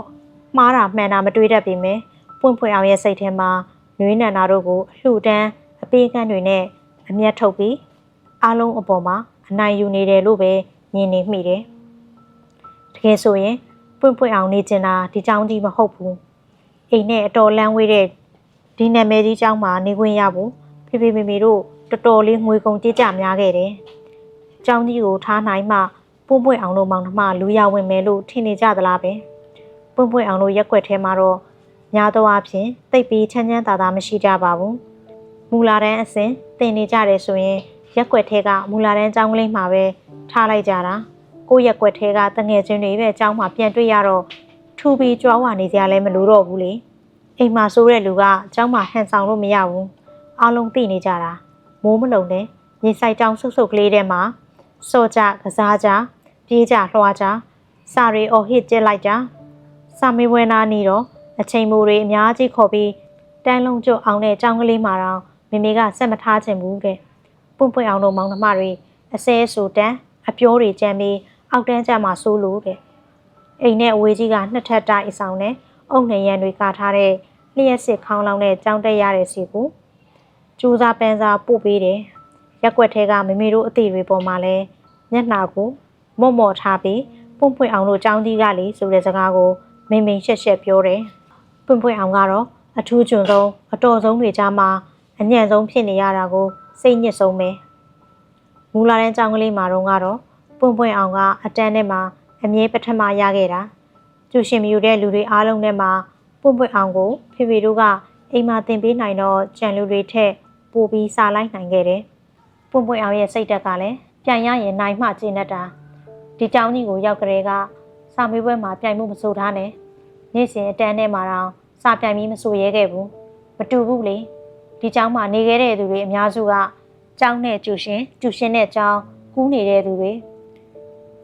A: မှားတာမှန်တာမတွေးတတ်ပေမဲ့ပွင့်ပွင့်အောင်ရဲ့စိတ်ထဲမှာနွေးနန္နာတို့ကိုအလှူဒန်းအပေးကမ်းတွေနဲ့ အမျက်ထုတ်ပြီးအားလုံးအပေါ်မှာအနိုင်ယူနေတယ်လို့ပဲမြင်နေမိတယ်။တကယ်ဆိုရင်ပွင့်ပွင့်အောင်နေကျင်တာဒီเจ้าကြီးမဟုတ်ဘူး။အိမ်နဲ့အတော်လန်းဝေးတဲ့ဒီနာမည်ကြီးเจ้าမှာနေခွင့်ရဖို့ဖေဖေမေမေတို့တော်တော်လေးငွေကုန်ကြေးကြများခဲ့တယ်။เจ้าကြီးကိုထားနိုင်မှပွင့်ပွင့်အောင်တို့မောင်နှမလူရဝင်မယ်လို့ထင်နေကြသလားပဲ။ပွင့်ပွင့်အောင်တို့ရက်ွက်ထဲမှာတော့များသောအားဖြင့်တိတ်ပြီးချမ်းချမ်းသာသာမရှိကြပါဘူး။ မူလာတန်းအစဉ်သင်နေကြတယ်ဆိုရင်ရက်ွက်ထဲကမူလာတန်းကျောင်းကလေးမှာပဲထားလိုက်ကြတာကိုရက်ွက်ထဲကတငယ်ချင်းတွေပဲကျောင်းမှာပြန်တွေ့ရတော့ထူပြီးကြွားဝါနေကြလဲမလို့တော့ဘူးလေအိမ်မှာဆိုးတဲ့လူကကျောင်းမှာဟန်ဆောင်လို့မရဘူးအားလုံးသိနေကြတာမိုးမလုံနဲ့မြေဆိုင်တောင်ဆုပ်ဆုပ်ကလေးထဲမှာစော့ကြကစားကြပြေးကြလွှားကြစာရီအော်ဟစ်ကျက်လိုက်ကြစာမေးပွဲနာနေတော့အချိန်မိုးတွေအများကြီးခေါ်ပြီးတန်းလုံးကျွတ်အောင်တဲ့ကျောင်းကလေးမှာတော့ မိမိကစက်မထားချင်ဘူးတဲ့ပွန့်ပွန့်အောင်တို့မောင်နှမတွေအစဲဆူတန်းအပြိုးတွေကြမ်းပြီးအောက်တန်းကျမှဆိုးလို့တဲ့အိမ်နဲ့အဝေးကြီးကနှစ်ထပ်တိုက်အဆောင်နဲ့အုတ်နေရန်တွေကထားတဲ့လျှက်စစ်ခေါင်းလောင်းနဲ့ကြောင်းတက်ရတဲ့စီကိုကျူးစားပန်းစားပို့ပေးတယ်ရက်ွက်ထဲကမမေတို့အသေးတွေပေါ်မှာလဲမျက်နှာကိုမော့မော့ထားပြီးပွန့်ပွန့်အောင်တို့ចောင်းကြီးကလေဆိုတဲ့စကားကိုမိမ့်မိန်ရှက်ရှက်ပြောတယ်ပွန့်ပွန့်အောင်ကတော့အထူးကျွံဆုံးအတော်ဆုံးတွေကြားမှာ အညံ့ဆုံးဖြစ်နေရတာကိုစိတ်ညစ်ဆုံးပဲမူလာတဲ့ကြောင်ကလေးမှာတော့ကတော့ပွန့်ပွန့်အောင်ကအတန်းထဲမှာအမြဲပထမရခဲ့တာကျူရှင်မြူတဲ့လူတွေအားလုံးထဲမှာပွန့်ပွန့်အောင်ကိုဖေဖေတို့ကအိမ်မှာတင်ပေးနိုင်တော့ကြံလူတွေထက်ပိုပြီးစားလိုက်နိုင်ခဲ့တယ်ပွန့်ပွန့်အောင်ရဲ့စိတ်တက်ကလည်းပြန်ရရင်နိုင်မှကျင်းတတ်တာဒီကြောင်ကြီးကိုရောက်ကြတဲ့ကစာမေးပွဲမှာပြိုင်မှုမဆိုထားနဲ့နေ့စဉ်အတန်းထဲမှာတော့စာပြိုင်ပြီးမဆိုရဲခဲ့ဘူးမတူဘူးလေ ဒီကျောင်းမှာနေခဲ့တဲ့သူတွေအများစုကကျောင်းနဲ့ကျူရှင်ကျူရှင်နဲ့ကျောင်းကူးနေတဲ့သူတွေ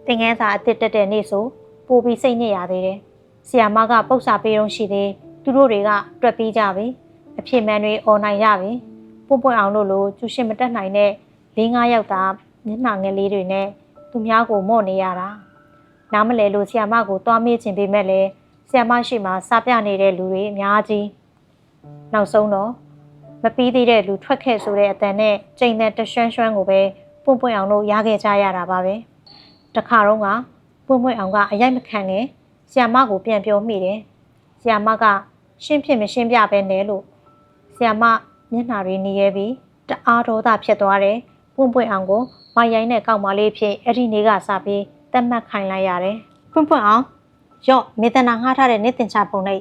A: သင်ငန်းစာအစ်စ်တက်တဲ့နေ့ဆိုပိုပြီးစိတ်ညစ်ရသေးတယ်။ဆီယာမကပုတ်စာပေးတော့ရှိသေးသူတို့တွေကတွက်ပြီးကြပြီ။အဖြစ်မှန်တွေអော်နိုင်ရပြီ။ပွန့်ပွန့်အောင်လို့လို့ကျူရှင်မတက်နိုင်တဲ့၄၅ယောက်သားမျက်နှာငယ်လေးတွေနဲ့သူများကိုမော့နေရတာ။နားမလဲလို့ဆီယာမကိုတွားမေးချင်ပေမဲ့လည်းဆီယာမရှိမှစားပြနေတဲ့လူတွေအများကြီးနောက်ဆုံးတော့ မပြီးသေးတဲ့လူထွက်ခဲ့ဆိုတဲ့အတန်နဲ့ကျိန်တဲ့တရွှန်းရွှန်းကိုပဲပွန့်ပွန့်အောင်လို့ရခဲ့ကြရတာပါပဲတခါတော့ကပွန့်ပွန့်အောင်ကအရိုက်မခံနဲ့ဆီယာမကိုပြန်ပြောမိတယ်ဆီယာမကရှင်းဖြစ်မရှင်းပြပဲနဲ့လို့ဆီယာမမျက်နှာတွေနေရပြီးတအားဒေါသဖြစ်သွားတယ်ပွန့်ပွန့်အောင်ကိုမရိုင်းတဲ့ကောက်မလေးဖြစ်အဲ့ဒီနေ့ကစပြီးတတ်မှတ်ခိုင်းလိုက်ရတယ်ပွန့်ပွန့်အောင်ရော့မေတနာငှားထားတဲ့နေတင်ချပုံနဲ့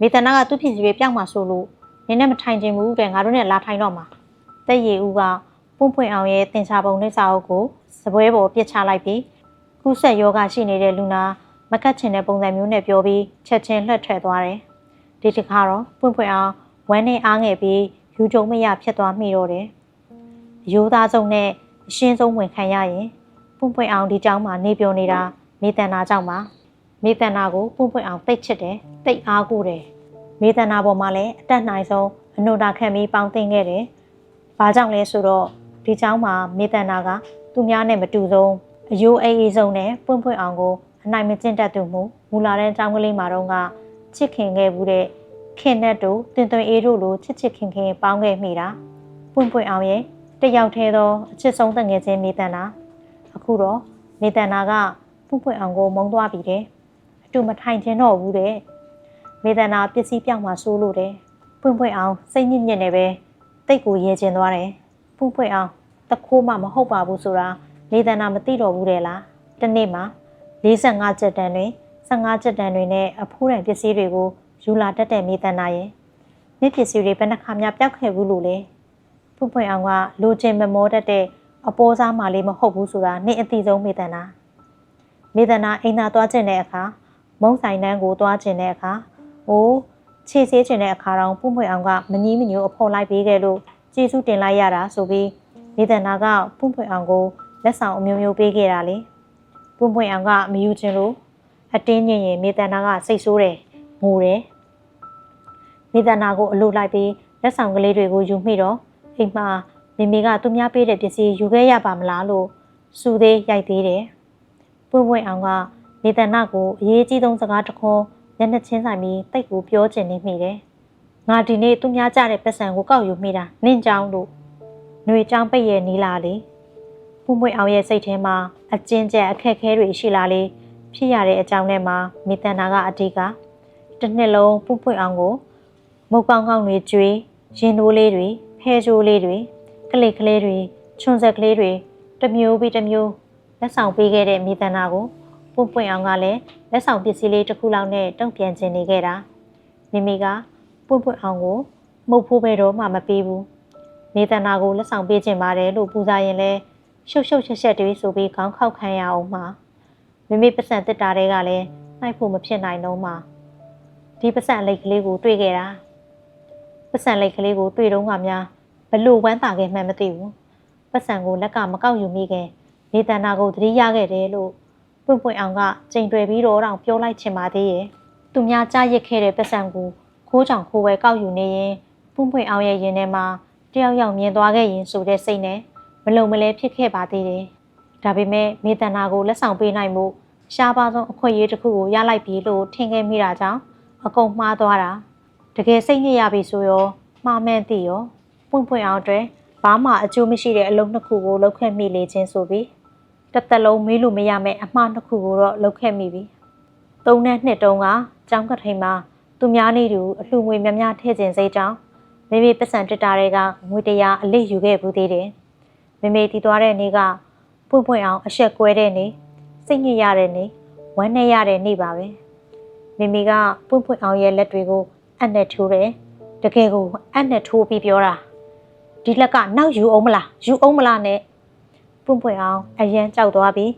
A: မေတနာကသူ့ဖြစ်စီတွေပြောင်းมาဆိုလို့ နင်းနဲ့မထိုင်ချင်ဘူးတဲ့ငါတို့နဲ့လာထိုင်တော့မှာတက်ရည်ဦးကပွန့်ပွန့်အောင်ရဲ့တင်စာပုံနဲ့စာအုပ်ကိုစပွဲပေါ်ပြစ်ချလိုက်ပြီးကူးဆက်ယောဂရှိနေတဲ့လူနာမကတ်ချင်တဲ့ပုံစံမျိုးနဲ့ပြောပြီးချက်ချင်းလှက်ထွက်သွားတယ်။ဒီတစ်ခါတော့ပွန့်ပွန့်အောင်ဝမ်းနဲ့အားငယ်ပြီးယူကြုံမရဖြစ်သွားမိတော့တယ်။ရိုးသားဆုံးနဲ့အရှင်းဆုံးဝင်ခံရရင်ပွန့်ပွန့်အောင်ဒီကြောင်းမှာနေပြောနေတာမေတ္တနာကြောင့်ပါ။မေတ္တနာကိုပွန့်ပွန့်အောင်တိတ်ချစ်တယ်တိတ်အားကိုးတယ်။ မေတနာပေါ်မှာလည်းအတက်နိုင်ဆုံးအနုတာခံပြီးပေါင်းသိခဲ့တယ်။ဘာကြောင့်လဲဆိုတော့ဒီเจ้าမှာမေတနာကသူများနဲ့မတူဆုံးအယိုးအေးအေးဆုံးနဲ့ပွင့်ပွင့်အောင်ကိုအနိုင်မကျင့်တတ်သူမှုမူလာတဲ့အကြောင်းကလေးမှာတော့ကချစ်ခင်ခဲ့ဘူးတဲ့ခင်နဲ့တို့တင်သွင်းအေးတို့လိုချစ်ချစ်ခင်ခင်ပေါင်းခဲ့မိတာပွင့်ပွင့်အောင်ရဲ့တယောက်သေးသောအချစ်ဆုံးတငယ်ချင်းမေတနာအခုတော့မေတနာကပွင့်ပွင့်အောင်ကိုမုံသွားပြီတဲ့အတူမထိုင်ခြင်းတော့ဘူးတဲ့ မေတနာပစ္စည်းပြောင်းမှဆိုးလို့တယ်ပွင့်ပွင့်အောင်စိတ်ညစ်ညစ်နဲ့ပဲတိတ်ကိုရဲကျင်သွားတယ်ပွင့်ပွင့်အောင်တခိုးမှမဟုတ်ပါဘူးဆိုတာမေတနာမသိတော့ဘူးတဲ့လားတနေ့မှာ45ချက်တန်တွင်15ချက်တန်တွင်နဲ့အဖိုးတန်ပစ္စည်းတွေကိုယူလာတတ်တဲ့မေတနာရဲ့မြစ်ပစ္စည်းတွေဘယ်နှခါမှပျောက်ခဲ့ဘူးလို့လဲပွင့်ပွင့်အောင်ကလိုချင်မမောတတ်တဲ့အပေါ်စားမှလေးမဟုတ်ဘူးဆိုတာနေ့အတိဆုံးမေတနာမေတနာအိမ်သာသွားခြင်းတဲ့အခါမုံဆိုင်တန်းကိုသွားခြင်းတဲ့အခါ။ ဟိုးခြေဆေးကျင်တဲ့အခါတောင်ပွင့်ပွင့်အောင်ကမငီးမညိုအဖော်လိုက်ပေးခဲ့လို့ကျေးဇူးတင်လိုက်ရတာဆိုပြီးနေတနာကပွင့်ပွင့်အောင်ကိုလက်ဆောင်အမျိုးမျိုးပေးခဲ့တာလေ။ပွင့်ပွင့်အောင်ကမယူချင်လို့အတင်းညင်ရင်နေတနာကစိတ်ဆိုးတယ်ငိုတယ်။နေတနာကိုအလိုလိုက်ပြီးလက်ဆောင်ကလေးတွေကိုယူမိတော့အိမ်မှာမိမိကသူများပေးတဲ့ပစ္စည်းယူခဲ့ရပါမလားလို့စူသေးရိုက်သေးတယ်။ပွင့်ပွင့်အောင်ကနေတနာကိုအရေးကြီးဆုံးစကားတစ်ခွန်း မျက်နှာချင်းဆိုင်ပြီးတိတ်ကိုပြောချင်နေမိတယ်။ငါဒီနေ့သူများကြတဲ့ပတ်စံကိုကောက်ယူမိတာနင့်ကြောင်းလို့ຫນွေကြောင်းပိတ်ရဲ့နီလာလေ။ပွမွေအောင်ရဲ့စိတ်ထဲမှာအကျဉ်းကျက်အခက်ခဲတွေရှိလာလေဖြစ်ရတဲ့အကြောင်းထဲမှာမေတ္တနာကအဓိကတစ်နှစ်လုံးပွပွေအောင်ကိုမုတ်ကောင်းကောင်းတွေကျွေးရင်တိုးလေးတွေဖဲချိုးလေးတွေကလစ်ကလေးတွေချွန်ဆက်ကလေးတွေတစ်မျိုးပြီးတစ်မျိုးလက်ဆောင်ပေးခဲ့တဲ့မေတ္တနာကို ပွပွင့်အောင်ကလည်းလက်ဆောင်ပစ္စည်းလေးတစ်ခုလောက်နဲ့တုံ့ပြန်ခြင်းနေခဲ့တာမိမိကပွပွင့်အောင်ကိုမှုတ်ဖိုးပဲတော့မှမပေးဘူးနေတနာကိုလက်ဆောင်ပေးခြင်းပါတယ်လို့ပူဇာရင်လဲရှုပ်ရှုပ်ချက်ချက်တွေဆိုပြီးခေါင်းခောက်ခံရအောင်မှာမိမိပတ်စံတစ်တာတွေကလည်းနှိုက်ဖို့မဖြစ်နိုင်တော့မှဒီပတ်စံလိတ်ကလေးကိုတွေ့ခဲ့တာပတ်စံလိတ်ကလေးကိုတွေ့တော့ကများဘလို့ဝမ်းသာခဲ့မှန်းမသိဘူးပတ်စံကိုလက်ကမကောက်ယူမိခင်နေတန်နာကိုသတိရခဲ့တယ်လို့ ပွင့်ပွင့်အောင်ကချိန်တွယ်ပြီးတော့တောင်ပြောလိုက်ချင်ပါသေးရဲ့သူများကြားရစ်ခဲ့တဲ့ပတ်စံကိုခိုးချောင်ခိုးဝဲကောက်ယူနေရင်ပွင့်ပွင့်အောင်ရဲ့ရင်ထဲမှာတယောက်ယောက်မြင်သွားခဲ့ရင်ဆိုတဲ့စိတ်နဲ့မလုံမလဲဖြစ်ခဲ့ပါသေးတယ်ဒါပေမဲ့မေတနာကိုလက်ဆောင်ပေးနိုင်မှုရှားပါဆုံးအခွင့်အရေးတစ်ခုကိုရလိုက်ပြီလို့ထင်ခဲ့မိတာကြောင့်အကုန်မှားသွားတာတကယ်စိတ်ညစ်ရပြီဆိုရောမှားမှန်းသိရောပွင့်ပွင့်အောင်အတွက်ဘာမှအကျိုးမရှိတဲ့အလုပ်နှစ်ခုကိုလုပ်ခဲ့မိလေချင်းဆိုပြီး တစ်သက်လုံးမေးလို့မရမယ့်အမှားနှစ်ခုကိုတော့လုပ်ခဲ့မိပြီသုံးနဲ့နှစ်တုန်းကကျောင်းကထိန်မှာသူများနေသူအလှငွေများများထည့်ခြင်းစိတ်ကြောင့်မိမိပတ်စံတက်တာတွေကငွေတရားအလေးယူခဲ့ဘူးသေးတယ်မိမိတည်သွားတဲ့နေ့ကပွင့်ပွင့်အောင်အဆက်ကွဲတဲ့နေ့စိတ်ညစ်ရတဲ့နေ့ဝမ်းနဲ့ရတဲ့နေ့ပါပဲမိမိကပွင့်ပွင့်အောင်ရဲ့လက်တွေကိုအပ်နဲ့ထိုးတယ်တကယ်ကိုအပ်နဲ့ထိုးပြီးပြောတာဒီလက်ကနောက်ယူအောင်မလားယူအောင်မလားနဲ့ ပွင့်ပွင့်အောင်အရန်ကြောက်သွားပြီး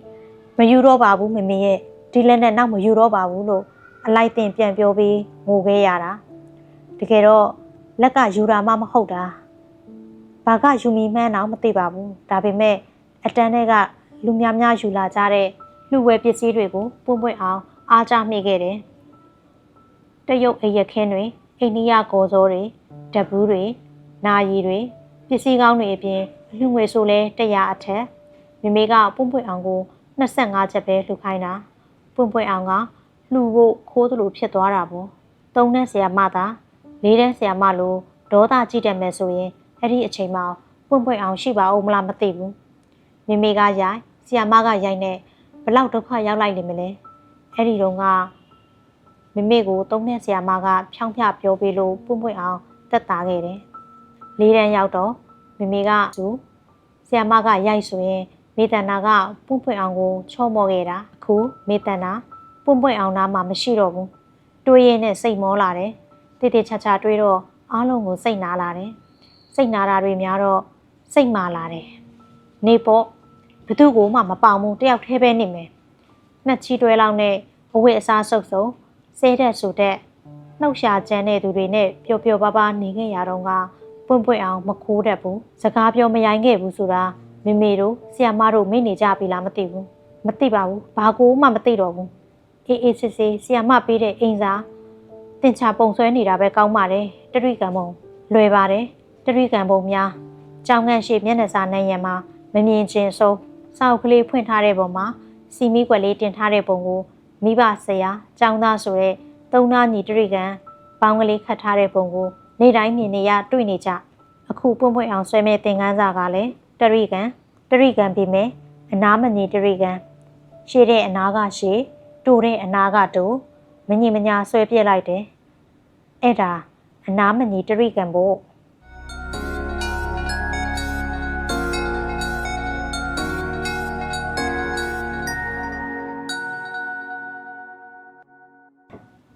A: မယူတော့ပါဘူးမိမိရဲ့ဒီလက်နဲ့နောက်မယူတော့ပါဘူးလို့အလိုက်တင်ပြန်ပြောပြီးငိုခဲ့ရတာတကယ်တော့လက်ကယူတာမှမဟုတ်တာဘာကယူမီမှန်းတော့မသိပါဘူးဒါပေမဲ့အတန်းတွေကလူများများယူလာကြတဲ့လူဝဲပစ္စည်းတွေကိုပွင့်ပွင့်အောင်အားကြမိခဲ့တယ်တရုတ်အရက်ခင်းတွေအိန္ဒိယကော်စောတွေဓဘူးတွေနာရီတွေပစ္စည်းကောင်းတွေအပြင် လူငွေဆိုလဲ100အထက်မိမိကပွင့်ပွင့်အောင်ကို25ချက်ပဲလှူခိုင်းတာပွင့်ပွင့်အောင်ကလှူဖို့ခိုးသလိုဖြစ်သွားတာပေါ့သုံးနဲ့ဆရာမသာလေးတဲ့ဆရာမလိုဒေါသကြည့်တယ်မယ်ဆိုရင်အဲ့ဒီအချိန်မှာပွင့်ပွင့်အောင်ရှိပါဦးမလားမသိဘူးမိမိကရိုက်ဆီယာမကရိုက်နဲ့ဘလောက်ဒုက္ခရောက်လိုက်လိမ့်မလဲအဲ့ဒီတော့ကမိမိကိုသုံးတဲ့ဆီယာမကဖြောင်းဖြပြောပေးလို့ပွင့်ပွင့်အောင်တက်တာခဲ့တယ်လေးတန်းရောက်တော့ မိမိကသူဆီယာမကရိုက်ဆိုရင်မေတ္တနာကပွင့်ပွင့်အောင်ကိုချော့မော့ခဲ့တာအခုမေတ္တနာပွင့်ပွင့်အောင်နာမှာမရှိတော့ဘူးတွေးရင်းနဲ့စိတ်မောလာတယ်တိတိချာချာတွေးတော့အားလုံးကိုစိတ်နာလာတယ်စိတ်နာတာတွေများတော့စိတ်မာလာတယ်နေပေါ့ဘသူကိုမှမပေါဘူးတယောက်တည်းပဲနေမယ်နှစ်ချီတွဲလောက်နဲ့အဝတ်အစားဆုပ်ဆုံဆဲတဲ့ဆိုတဲ့နှုတ်ရှာကျန်းတဲ့သူတွေနဲ့ပျော်ပျော်ပါးပါးနေခဲ့ရတော့က ပွင့်ပွင့်အောင်မခိုးတတ်ဘူးစကားပြောမရိုင်းခဲ့ဘူးဆိုတာမေမေတို့ဆီယမတို့မိနေကြပြီလားမသိဘူးမသိပါဘူးဘာကိုမှမသိတော့ဘူးအေးအေးစစ်စစ်ဆီယမပေးတဲ့အိမ်စာတင်ချပုံဆွဲနေတာပဲကောင်းပါတယ်တရိကံမုံလွယ်ပါတယ်တရိကံပုံများကြောင်ငန့်ရှိမျက်နှာစာနိုင်ရံမှာမမြင်ချင်းဆုံးစောက်ကလေးဖွင့်ထားတဲ့ပုံမှာစီမီကွက်လေးတင်ထားတဲ့ပုံကိုမိဘဆရာကျောင်းသားဆိုတဲ့သုံးသားညီတရိကံပေါင်းကလေးခတ်ထားတဲ့ပုံကို နေ့တိုင်းမြင်နေရတွေ့နေကြအခုပွင့်ပွင့်အောင်ဆွဲမဲ့သင်ခန်းစာကလည်းတရိကံတရိကံပြီးမယ်အနာမညီတရိကံရှေ့တဲ့အနာကရှေ့တူတဲ့အနာကတူမညီမညာဆွဲပြစ်လိုက်တယ်အဲ့ဒါအနာမညီတရိကံဖို့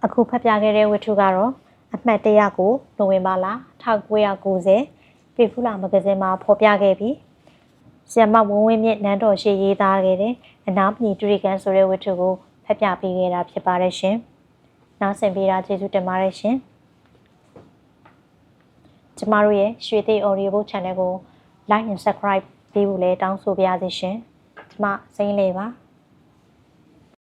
A: အခုဖတ်ပြခဲ့တဲ့ဝတ္ထုကတော့ အမှတ်တရကိုနိုဝင်ဘာလ1990ပေဖူလာမဂ္ဂဇင်းမှာဖော်ပြခဲ့ပြီးဆီယမဝင်းဝင်းမြင့်နန်းတော်ရှိရေးသားခဲ့တဲ့အနာမညီတရိကံဆိုတဲ့ဝတ္ထုကိုဖတ်ပြပေးခဲ့တာဖြစ်ပါတယ်ရှင်။နောက်ဆင်ပေးတာကျေးဇူးတင်ပါတယ်ရှင်။ကျမတို့ရဲ့ရွှေသေး audio book channel ကို like and subscribe ပေးဖို့လည်းတောင်းဆိုပါရစေရှင်။ကျမစိမ့်လေးပါ။